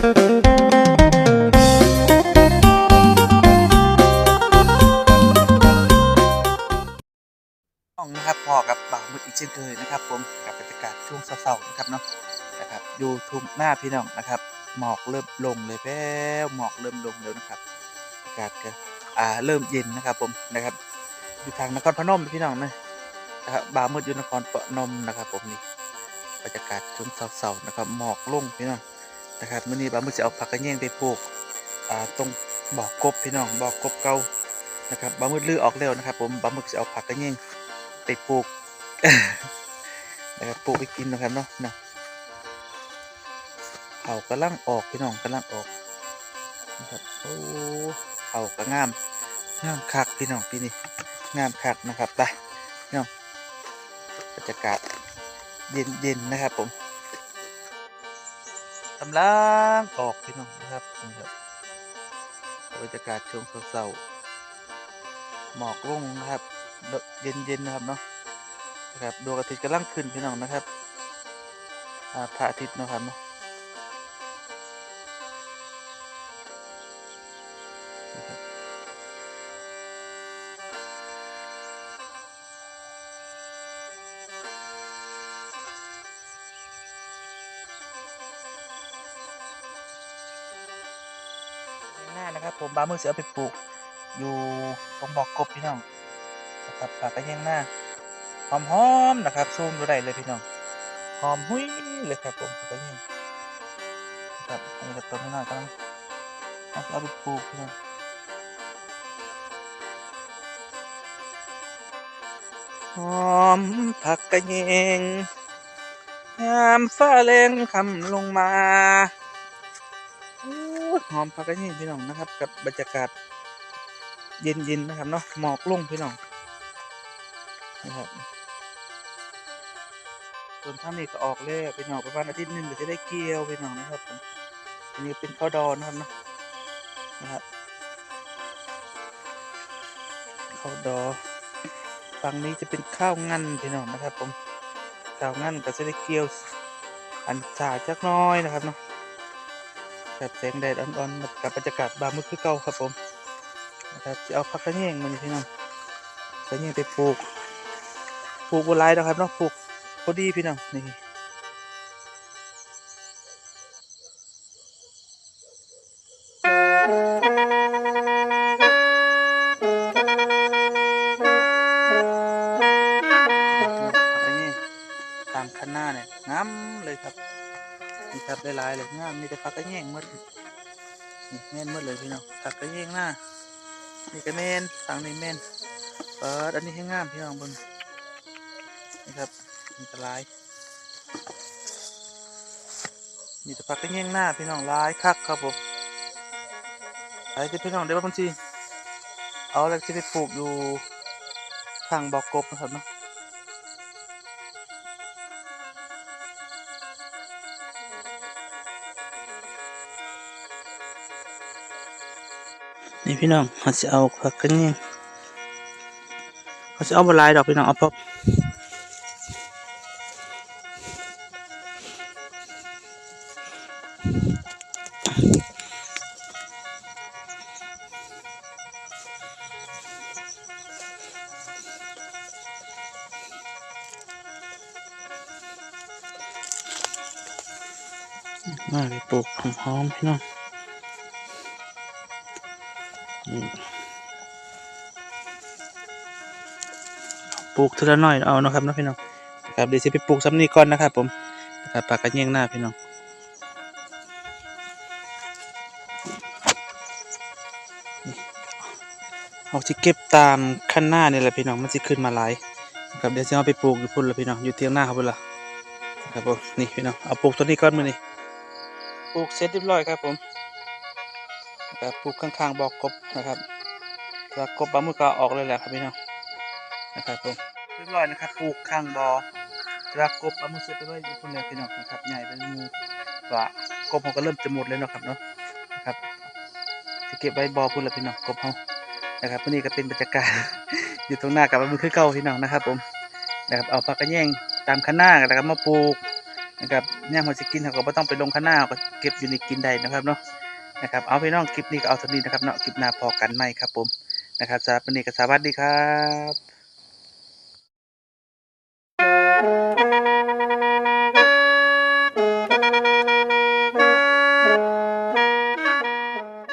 น้อนะครับพอกับบ่าวมืดอีกเช่นเคยนะครับผมกับบรรยากาศช่วงเสาร์ๆนะครับเนาะนะครับอยู่ทุ่งหน้าพี่น้องนะครับหมอกเริ่มลงเลยแล้วหมอกเริ่มลงแล้วนะครับอากาศก็อ่าเริ่มเย็นนะครับผมนะครับ อยู่ทางนครพนมพี่น้องนะนะครับบ่าวมืดอยู่นครพนมนะครับ ผมนี่บรรยากาศช่วงเสาร์ๆนะครับหมอกลงพี่น้อง นะครับมื้อนี้บ่าวมืดจะเอาผักกระเยงไปปลูกอ่าตรงบ่อกบพี่น้องบ่อกบเก่านะครับบ่าวมืดลื้อออกแล้วนะครับ ผมบ่าวมืดจะเอาผักกระเยงไปปลูกนะครับปลูกไปกินนะครับเนาะนะเขากำลังออกพี่น้องกำลังออกนะครับโอ้เขาก็งามงามคักพี่น้องพี่นี่งามคักนะครับไปพี่น้องบรรยากาศเย็นเย็นๆนะครับผม กำลังออกพี่น้องนะครับนี่ครับบรรยากาศช่วงเศร้าหมอกลงนะครับเย็นๆนะครับเนาะนะครับดวงอาทิตย์กำลังขึ้นพี่น้องนะครับพระอาทิตย์เนาะครับเนาะ น้านะครับ ผมบามือเสือไปปลูก อยู่ตรงบอกกบพี่น้องนะครับปากก็แย่งหน้าหอมหอมๆนะครับซูมดูได้เลยพี่น้องหอมหุ้ยเลยครับผมปากก็แย่งนะครับอันนี้ก็ต้นน้อยก็เอาเอาไปปลูกพี่น้องหอมผักกระเยงยามฟ้าแรงคำลงมา หอมผักกระเยงพี่น้องนะครับ กับบรรยากาศเย็นๆนะครับเนาะหมอกลุ่งพี่น้องนะครับส่วนท่านนี้ก็ออกแล้วพี่น้องประมาณอาทิตย์หนึ่งก็จะได้เกลียวพี่น้องนะครับผมอันนี้เป็นข้าวดอนนะครับเนาะนะครับข้าวดอฝั่งนี้จะเป็นข้าวงันพี่น้องนะครับผมข้าวงันก็จะได้เกลียวอันสาจักน้อยนะครับเนาะ แบบแสงแดดอ่อนๆกับบรรยากาศบางมือคือเก่าครับผมนะครับจะเอาพักกระเนียงมันพี่น้องกระเนียงไปปลูกปลูกบนไร่นะครับเนาะปลูกพอดีพี่น้องนี่ นี่ครับได้หลายเลยงามมีแต่พักกระเนียงมดนี่แม่นมดเลยพี่น้องพักกระเนียงหน้านี่ก็แม่นฝั่งนี้แม่นเปิดอันนี้ให้งามพี่น้องบนนี่ครับอันตรายมีแต่พักก็แย่งหน้าพี่น้องลายคักครับผมไปที่พี่น้องได้บ้างทีเอาแล้วที่ไปปลูกอยู่ข้างบอกกบนะครับเนาะ นี่พี่น้องเขาจะเอาพักกันแย่งเขาจะเอาบลายดอกพี่น้องเอาพบมาไปปลูกหอมๆพี่น้อง ปลูกทีละน่อยเอานะครับนะพี่น้องนะครับเดี๋ยวจะไปปลูกซ้ำนี้ก่อนนะครับผมนะครับปากกันแย่งหน้าพี่น้องเอาที่เก็บตามขั้นหน้านี่แหละพี่น้องมันจะขึ้นมาหลายนะครับเดี๋ยวจะเอาไปปลูกอยู่พุ่นละพี่น้องอยู่เทียงหน้าครับพุ่นละครับผมนี่พี่น้องเอาปลูกตัวนี้ก่อนมือนี่ปลูกเสร็จเรียบร้อยครับผม นะครับปลูกข้างๆบอกกบนะครับแล้วกบปลาหมึกก็ออกเลยแหละครับพี่น้องนะครับผมเรียบร้อยนะครับปลูกข้างบ่อแล้วกบปลาหมึกเสร็จไปไว้อยู่พุ่นเลยพี่น้องนะครับใหญ่เป็นงูว่ากบเขาก็เริ่มจะหมดเลยเนาะครับเนาะนะครับจะเก็บไว้บ่อพุ่นละพี่น้องกบเขานะครับวันนี้ก็เป็นบรรยากาศอยู่ตรงหน้ากับปลาหมึกคือเก่าพี่น้องนะครับ ผมนะครับเอาปลากระแยงตามคันหน้านะครับมาปลูกนะครับย่ามเราสิกินเราก็บ่ต้องไปลงข้างหน้าเราก็เก็บอยู่ในกินได้นะครับเนาะ นะครับเอาพี่น้องคลิปนี้ก็เอาเท่านี้นะครับเนาะคลิปหน้าพอกันไหม่ครับผมนะครับสำหรับวันนี้ก็สวัสดีครับ